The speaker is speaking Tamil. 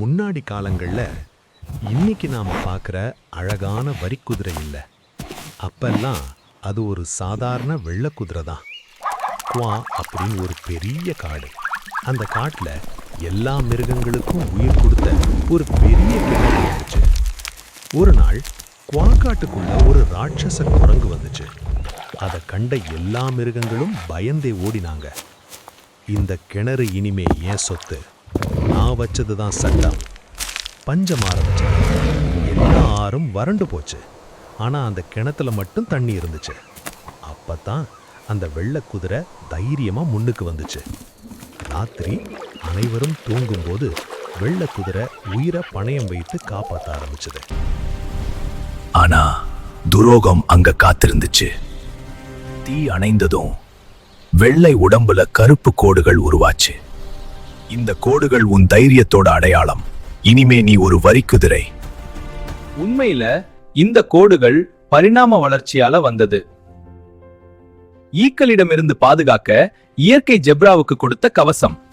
முன்னாடி காலங்களில் இன்னைக்கு நாம் பார்க்குற அழகான வரிக்குதிரை இல்லை. அப்பெல்லாம் அது ஒரு சாதாரண வெள்ளக்குதிரை தான். குவா அப்படின்னு ஒரு பெரிய காடு. அந்த காட்டில் எல்லா மிருகங்களுக்கும் உயிர் கொடுத்த ஒரு பெரிய கிணறு இருந்துச்சு. ஒரு நாள் குவா காட்டுக்குள்ள ஒரு ராட்சச குரங்கு வந்துச்சு. அதை கண்ட எல்லா மிருகங்களும் பயந்தே ஓடினாங்க. இந்த கிணறு இனிமே ஏன் சொத்து? நான் வச்சது தான் சட்டம். பஞ்சம் ஆரம்பிச்சது எல்லாரும் வறண்டு போச்சு. ஆனால் அந்த கிணத்துல மட்டும் தண்ணி இருந்துச்சு. அப்பதான் அந்த வெள்ளை குதிரை தைரியமாக முன்னுக்கு வந்துச்சு. ராத்திரி அனைவரும் தூங்கும்போது வெள்ளை குதிரை உயிரை பணயம் வைத்து காப்பாற்ற ஆரம்பிச்சது. ஆனா துரோகம் அங்க காத்திருந்துச்சு. தீ அணைந்ததும் வெள்ளை உடம்புல கருப்பு கோடுகள் உருவாச்சு. இந்த கோடுகள் உன் தைரியத்தோட அடையாளம். இனிமே நீ ஒரு வரிக்குதிரை உண்மையில இந்த கோடுகள் பரிணாம வளர்ச்சியால வந்தது. ஈக்களிடமிருந்து பாதுகாக்க இயற்கை ஜெப்ராவுக்கு கொடுத்த கவசம்.